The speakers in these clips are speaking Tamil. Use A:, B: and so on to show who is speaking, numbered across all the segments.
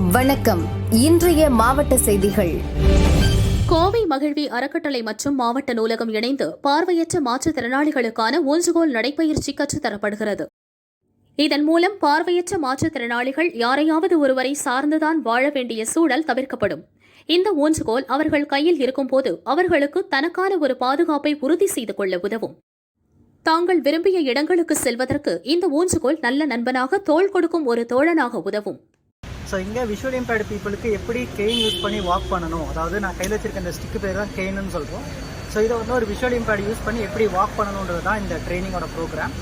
A: வணக்கம். இன்றைய மாவட்ட செய்திகள்.
B: கோவை மகிழ்வி அறக்கட்டளை மற்றும் மாவட்ட நூலகம் இணைந்து பார்வையற்ற மாற்றுத்திறனாளிகளுக்கான ஊன்றுகோல் நடைப்பயிற்சி கற்றுத்தரப்படுகிறது இதன் மூலம் பார்வையற்ற மாற்றுத்திறனாளிகள் யாரையாவது ஒருவரை சார்ந்துதான் வாழ வேண்டிய சூழல் தவிர்க்கப்படும். இந்த ஊன்றுகோல் அவர்கள் கையில் இருக்கும்போது அவர்களுக்கு தனக்கான ஒரு பாதுகாப்பை உறுதி செய்து கொள்ள உதவும். தாங்கள் விரும்பிய இடங்களுக்கு செல்வதற்கு இந்த ஊன்றுகோல் நல்ல நண்பனாக தோள் கொடுக்கும் ஒரு தோழனாக உதவும்.
C: ஸோ இங்கே விஷுவல் இம்பேர்டு பீப்புளுக்கு எப்படி கெயின் யூஸ் பண்ணி வாக் பண்ணணும்? அதாவது நான் கையில் வச்சிருக்க இந்த ஸ்டிக்கு பேர் தான் கெயின்னு சொல்கிறோம் ஸோ இதை வந்து ஒரு விஷுவல் இம்பேர்டு யூஸ் பண்ணி எப்படி வாக் பண்ணணுன்றது தான் இந்த ட்ரைனிங்கோட ப்ரோக்ராம்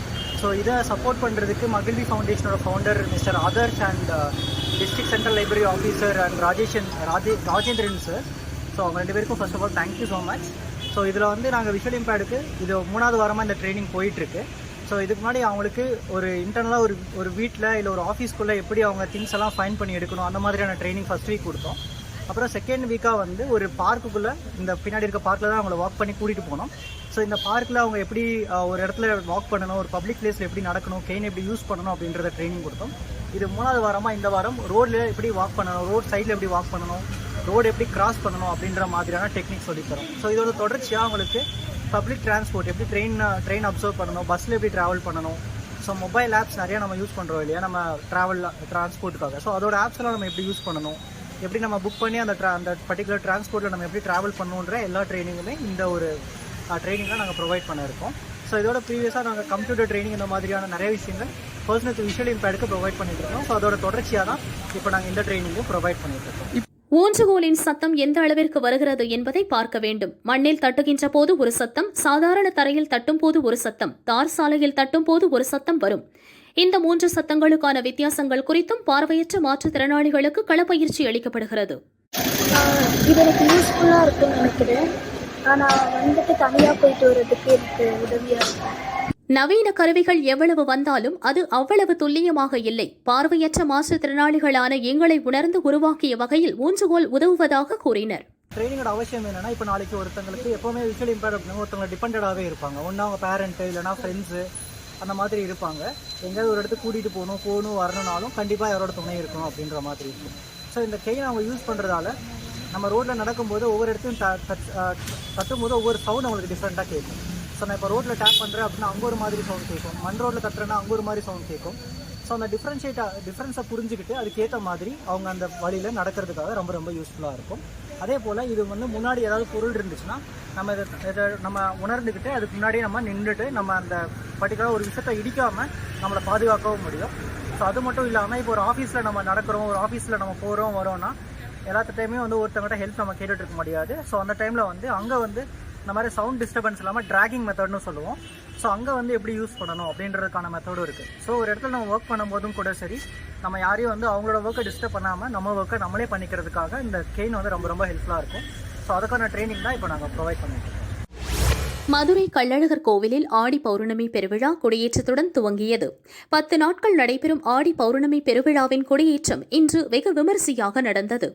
C: ஸோ இதை சப்போர்ட் பண்ணுறதுக்கு மகிழ்வி ஃபவுண்டேஷனோட founder mister Aadarsh and district central library officer and Rajeshan Raje Rajendran sir so அவங்க ரெண்டு பேருக்கும் first of all thank you so much so இதில் வந்து நாங்கள் விஷுவல் இம்பேர்டுக்கு இது மூணாவது வாரமாக இந்த ட்ரைனிங் போயிட்டுருக்கு ஸோ இதுக்கு முன்னாடி அவங்களுக்கு ஒரு இன்டர்னலாக ஒரு ஒரு வீட்டில் இல்லை ஒரு ஆஃபீஸ்க்குள்ளே எப்படி அவங்க திங்ஸ் எல்லாம் ஃபைன் பண்ணி எடுக்கணும் அந்த மாதிரியான ட்ரைனிங் ஃபர்ஸ்ட் வீக் கொடுத்தோம். அப்புறம் செகண்ட் வீக்காக வந்து ஒரு பார்க்குக்குள்ளே இந்த பின்னாடி இருக்க பார்க்கில் தான் அவங்கள வாக் பண்ணி கூட்டிகிட்டு போனோம். ஸோ இந்த பார்க்கில் அவங்க எப்படி ஒரு இடத்துல வாக் பண்ணணும் ஒரு பப்ளிக் பிளேஸில் எப்படி நடக்கணும் கெயின் எப்படி யூஸ் பண்ணணும் அப்படின்றத ட்ரைனிங் கொடுத்தோம். இது மூணாவது வாரமாக இந்த வாரம் ரோடில் எப்படி வாக் பண்ணணும் ரோட் சைடில் எப்படி வாக் பண்ணணும் ரோடு எப்படி கிராஸ் பண்ணணும் அப்படின்ற மாதிரியான டெக்னிக் சொல்லித்தரோம். ஸோ இதோட தொடர்ச்சியாக அவங்களுக்கு பப்ளிக் டிரான்ஸ்போர்ட் எப்படி ட்ரெயின் ட்ரெயின் அப்சர்வ் பண்ணணும் பஸ்ஸில் எப்படி ட்ராவல் பண்ணணும்? ஸோ மொபைல் ஆப்ஸ் நிறைய நம்ம யூஸ் பண்ணுறோம் இல்லையா? நம்ம ட்ராவல் டிரான்ஸ்போர்ட்டுக்காக ஸோ அதோட ஆப்ஸ் எல்லாம் நம்ம எப்படி யூஸ் பண்ணணும்? எப்படி நம்ம புக் பண்ணி அந்த ட்ரா அந்த பர்டிகுலர் டிரான்ஸ்போர்ட்டில் நம்ம எப்படி ட்ராவல் பண்ணணுன்ற எல்லா ட்ரைனிங்குமே இந்த ஒரு ட்ரைனிங்காக நாங்கள் ப்ரொவைட் பண்ணியிருக்கோம் ஸோ இதோட ப்ரீவியஸாக நாங்கள் கம்ப்யூட்டர் ட்ரைனிங் இந்த மாதிரியான நிறைய விஷயங்கள் பர்சனல் விஷுவல் இம்பேடுக்கு ப்ரொவைட் பண்ணிட்டு இருக்கோம். ஸோ அதோட தொடர்ச்சியாக தான் இப்போ நாங்கள் இந்த ட்ரைனிங்கும் ப்ரொவைட் பண்ணிட்டு இருக்கோம்.
B: ஊன்றுகோலின் சத்தம் எந்த அளவிற்கு வருகிறது என்பதை பார்க்க வேண்டும். மண்ணில் தட்டுகின்ற போது ஒரு சத்தம் சாதாரண தரையில் தட்டும் போது ஒரு சத்தம் தார் சாலையில் தட்டும் போது ஒரு சத்தம் வரும். இந்த மூன்று சத்தங்களுக்கான வித்தியாசங்கள் குறித்தும் பார்வையற்ற மாற்றுத்திறனாளிகளுக்கு களப்பயிற்சி அளிக்கப்படுகிறது.
D: இது எனக்கு யூஸ்ஃபுல்லாக இருக்குன்னு நினைக்கிறேன். ஆனால் வந்துட்டு தனியாக போயிட்டு வர்றதுக்கு எனக்கு உதவியாக இருக்கும்.
B: நவீன கருவிகள் எவ்வளவு வந்தாலும் அது அவ்வளவு துல்லியமாக இல்லை. பார்வையற்ற மாற்றுத்திறனாளிகளான எங்களை உணர்ந்து உருவாக்கிய வகையில் ஊன்றுகோல் உதவுவதாக கூறினர்.
C: ட்ரைனிங்கோட அவசியம் என்னன்னா இப்போ நாளைக்கு ஒருத்தங்களுக்கு எப்போவுமே விஷுவல் இம்பேர் ஒருத்தவங்க டிபெண்டடாகவே இருப்பாங்க. ஒன்றா அவங்க பேரண்ட்டு இல்லைனா ஃப்ரெண்ட்ஸு அந்த மாதிரி இருப்பாங்க. எங்கேயாவது ஒரு இடத்துக்கு கூட்டிகிட்டு போகணும் போகணும் வரணும்னாலும் கண்டிப்பாக யாரோட துணை இருக்கணும் அப்படின்ற மாதிரி இருக்கும். ஸோ இந்த கெயின் அவங்க யூஸ் பண்ணுறதால நம்ம ரோட்டில் நடக்கும்போது ஒவ்வொரு இடத்தையும் த தட்- தட்டும்போது ஒவ்வொரு சவுண்ட் அவங்களுக்கு டிஃப்ரெண்ட்டாக கேட்கும். ஸோ நான் இப்போ ரோட்டில் டேப் பண்ணுறேன் அப்படின்னா அங்கே ஒரு மாதிரி சவுண்ட் கேட்கும். மண் ரோட்டில் தட்டுறேன்னா அங்கே ஒரு மாதிரி சவுண்ட் கேட்கும். ஸோ அந்த டிஃப்ரென்ஷியேட்டாக டிஃப்ரென்ஸை புரிஞ்சுக்கிட்டு அதுக்கேற்ற மாதிரி அவங்க அந்த வழியில் நடக்கிறதுக்காக ரொம்ப ரொம்ப யூஸ்ஃபுல்லாக இருக்கும். அதே போல் இது வந்து முன்னாடி ஏதாவது பொருள் இருந்துச்சுன்னா நம்ம இதை இதை நம்ம உணர்ந்துக்கிட்டு அதுக்கு முன்னாடியே நம்ம நின்றுட்டு நம்ம அந்த பர்டிகுலராக ஒரு விஷயத்தை இடிக்காமல் நம்மளை பாதுகாக்கவும் முடியும். ஸோ அது மட்டும் இல்லாமல் இப்போ ஒரு ஆஃபீஸில் நம்ம நடக்கிறோம் ஒரு ஆஃபீஸில் நம்ம போகிறோம் வரோம்னா எல்லாத்துட்டையுமே வந்து ஒருத்தவங்கள்ட்ட ஹெல்ப் நம்ம கேட்டுட்டு இருக்க முடியாது. ஸோ அந்த டைமில் வந்து அங்கே வந்து இந்த மாதிரி சவுண்ட் டிஸ்டர்பன்ஸ் இல்லாமல் ட்ராகிங் மெத்தட்னு சொல்லுவோம். ஸோ அங்கே வந்து எப்படி யூஸ் பண்ணணும் அப்படின்றதுக்கான மெத்தடும் இருக்குது ஸோ ஒரு இடத்துல நம்ம ஒர்க் பண்ணும்போதும் கூட சரி நம்ம யாரையும் வந்து அவங்களோட ஒர்க்கை டிஸ்டர்ப் பண்ணாமல் நம்ம ஒர்க்கை நம்மளே பண்ணிக்கிறதுக்காக இந்த கெயின் வந்து ரொம்ப ரொம்ப ஹெல்ப்ஃபுல்லாக இருக்கும். ஸோ அதுக்கான ட்ரைனிங் தான் இப்போ நாங்கள் ப்ரொவைட் பண்ணிட்டு
B: மதுரை கள்ளழகர் கோவிலில் ஆடி பௌர்ணமி பெருவிழா கொடியேற்றத்துடன் துவங்கியது. பத்து நாட்கள் நடைபெறும் ஆடி பௌர்ணமி பெருவிழாவின் கொடியேற்றம் இன்று வெகு விமரிசையாக நடந்தது.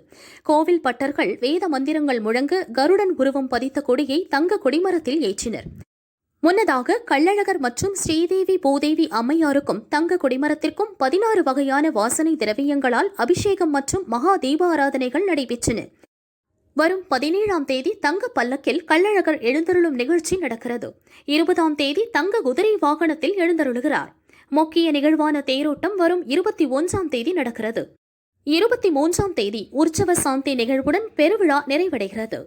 B: கோவில் பட்டர்கள் வேத மந்திரங்கள் முழங்க கருடன் உருவம் பதித்த கொடியை தங்க கொடிமரத்தில் ஏற்றினர். முன்னதாக கள்ளழகர் மற்றும் ஸ்ரீதேவி பூதேவி அம்மையாருக்கும் தங்க கொடிமரத்திற்கும் பதினாறு வகையான வாசனை திரவியங்களால் அபிஷேகம் மற்றும் மகா தீபாராதனைகள் நடைபெற்றன. வரும் பதினேழாம் தேதி தங்க பல்லக்கில் கள்ளழகர் எழுந்தருளும் நிகழ்ச்சி நடக்கிறது. இருபதாம் தேதி தங்க குதிரை வாகனத்தில் எழுந்தருளுகிறார். முக்கிய நிகழ்வான தேரோட்டம் வரும் இருபத்தி ஒன்றாம் தேதி நடக்கிறது. இருபத்தி மூன்றாம் தேதி உற்சவ சாந்தி நிகழ்வுடன் பெருவிழா நிறைவடைகிறது.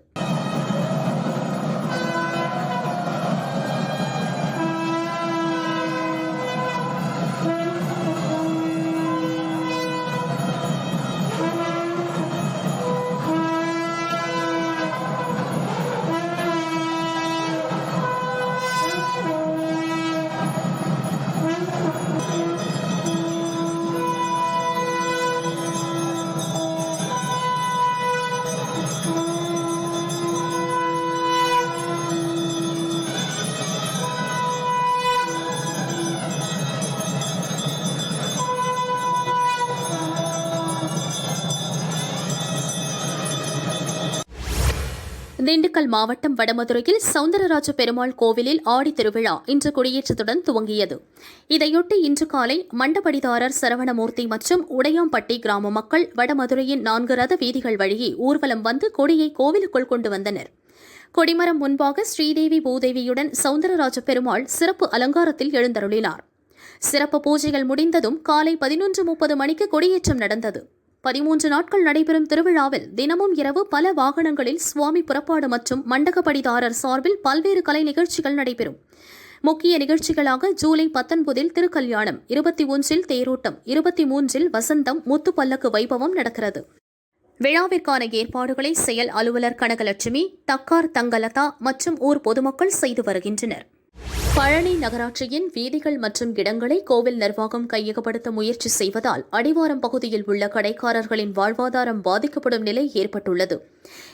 B: திண்டுக்கல் மாவட்டம் வடமதுரையில் சவுந்தரராஜ பெருமாள் கோவிலில் ஆடி திருவிழா இன்று கொடியேற்றத்துடன் துவங்கியது. இதையொட்டி இன்று காலை மண்டபடிதாரர் சரவணமூர்த்தி மற்றும் உடையாம்பட்டி கிராம மக்கள் வடமதுரையின் நான்கு ரத வீதிகள் வழியே ஊர்வலம் வந்து கொடியை கோவிலுக்குள் கொண்டு வந்தனர். கொடிமரம் முன்பாக ஸ்ரீதேவி பூதேவியுடன் சவுந்தரராஜ பெருமாள் சிறப்பு அலங்காரத்தில் எழுந்தருளினார். சிறப்பு பூஜைகள் முடிந்ததும் காலை பதினொன்று முப்பது மணிக்கு கொடியேற்றம் நடந்தது. பதிமூன்று நாட்கள் நடைபெறும் திருவிழாவில் தினமும் இரவு பல வாகனங்களில் சுவாமி புறப்பாடு மற்றும் மண்டகப்படிதாரர் சார்பில் பல்வேறு கலை நிகழ்ச்சிகள் நடைபெறும். முக்கிய நிகழ்ச்சிகளாக ஜூலை பத்தொன்பதில் திருக்கல்யாணம் இருபத்தி ஒன்றில் தேரோட்டம் இருபத்தி மூன்றில் வசந்தம் முத்து பல்லக்கு வைபவம் நடக்கிறது. விழாவிற்கான ஏற்பாடுகளை செயல் அலுவலர் கனகலட்சுமி தக்கார் தங்கலதா மற்றும் ஊர் பொதுமக்கள் செய்து வருகின்றனர். பழனி நகராட்சியின் வீதிகள் மற்றும் இடங்களை கோவில் நிர்வாகம் கையகப்படுத்த முயற்சி செய்வதால் அடிவாரம் பகுதியில் உள்ள கடைக்காரர்களின் வாழ்வாதாரம் பாதிக்கப்படும் நிலை ஏற்பட்டுள்ளது.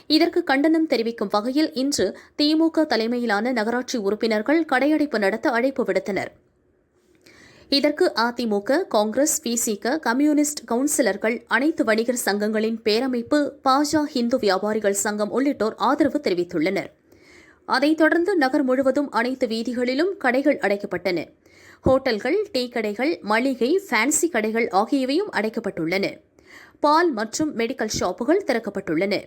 B: இதற்கு கண்டனம் தெரிவிக்கும் வகையில் இன்று திமுக தலைமையிலான நகராட்சி உறுப்பினர்கள் கடையடைப்பு நடத்த அழைப்பு விடுத்தனர். இதற்கு அதிமுக காங்கிரஸ் பிசிக கம்யூனிஸ்ட் கவுன்சிலர்கள் அனைத்து வணிகர் சங்கங்களின் பேரமைப்பு பாஜ இந்து வியாபாரிகள் சங்கம் உள்ளிட்டோர் ஆதரவு தெரிவித்துள்ளனர். அதைத் தொடர்ந்து நகர் முழுவதும் அனைத்து வீதிகளிலும் கடைகள் அடைக்கப்பட்டன. ஹோட்டல்கள் டீ கடைகள் மளிகை ஃபேன்சி கடைகள் ஆகியவையும் அடைக்கப்பட்டுள்ளன. பால் மற்றும் மெடிக்கல் ஷாப்புகள் திறக்கப்பட்டுள்ளன.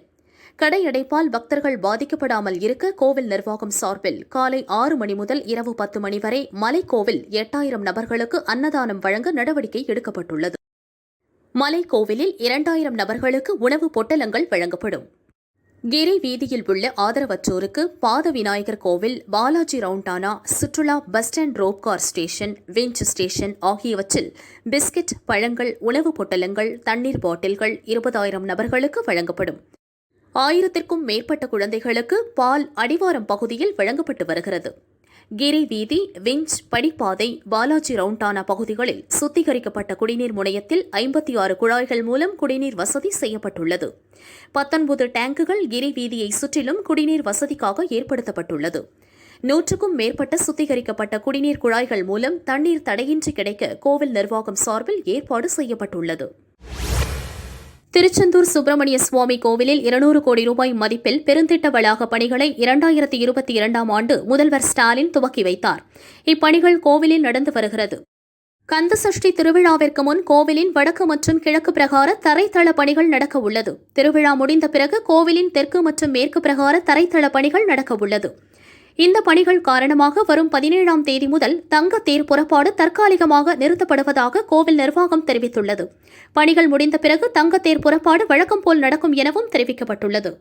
B: கடை அடைப்பால் பக்தர்கள் பாதிக்கப்படாமல் இருக்க கோவில் நிர்வாகம் சார்பில் காலை ஆறு மணி முதல் இரவு பத்து மணி வரை மலைக்கோவில் எட்டாயிரம் நபர்களுக்கு அன்னதானம் வழங்க நடவடிக்கை எடுக்கப்பட்டுள்ளது. மலைக்கோவிலில் இரண்டாயிரம் நபர்களுக்கு உணவு பொட்டலங்கள் வழங்கப்படும். கிரி வீதியில் உள்ள ஆதரவற்றோருக்கு பாத விநாயகர் கோவில் பாலாஜி ரவுண்டானா சுற்றுலா bus stand ropecar station winch station ஆகியவற்றில் பிஸ்கட் பழங்கள் உணவு பொட்டலங்கள் தண்ணீர் பாட்டில்கள் இருபதாயிரம் நபர்களுக்கு வழங்கப்படும். ஆயிரத்திற்கும் மேற்பட்ட குழந்தைகளுக்கு பால் அடிவாரம் பகுதியில் வழங்கப்பட்டு வருகிறது. கிரி வீதி விஞ்ச் படிப்பாதை பாலாஜி ரவுண்டானா பகுதிகளில் சுத்திகரிக்கப்பட்ட குடிநீர் முனையத்தில் ஐம்பத்தி ஆறு குழாய்கள் மூலம் குடிநீர் வசதி செய்யப்பட்டுள்ளது. பத்தொன்பது டேங்குகள் கிரி வீதியை சுற்றிலும் குடிநீர் வசதிக்காக ஏற்படுத்தப்பட்டுள்ளது. நூற்றுக்கும் மேற்பட்ட சுத்திகரிக்கப்பட்ட குடிநீர் குழாய்கள் மூலம் தண்ணீர் தடையின்றி கிடைக்க கோவில் நிர்வாகம் சார்பில் ஏற்பாடு செய்யப்பட்டுள்ளது. திருச்செந்தூர் சுப்பிரமணிய சுவாமி கோவிலில் இருநூறு கோடி ரூபாய் மதிப்பில் பெருந்திட்ட வளாக பணிகளை இரண்டாயிரத்தி இருபத்தி இரண்டாம் ஆண்டு முதல்வர் ஸ்டாலின் துவக்கி வைத்தார். இப்பணிகள் கோவிலில் நடந்து வருகிறது. கந்த சஷ்டி திருவிழாவிற்கு முன் கோவிலின் வடக்கு மற்றும் கிழக்கு பிரகார தரைத்தள பணிகள் நடக்க உள்ளது. திருவிழா முடிந்த பிறகு கோவிலின் தெற்கு மற்றும் மேற்கு பிரகார தரைத்தள பணிகள் நடக்க உள்ளது. இந்த பணிகள் காரணமாக வரும் பதினேழாம் தேதி முதல் தங்க தேர் புறப்பாடு தற்காலிகமாக நிறுத்தப்படுவதாக கோவில் நிர்வாகம் தெரிவித்துள்ளது. பணிகள் முடிந்த பிறகு தங்க தேர் புறப்பாடு வழக்கம் போல் நடக்கும் எனவும் தெரிவிக்கப்பட்டுள்ளது.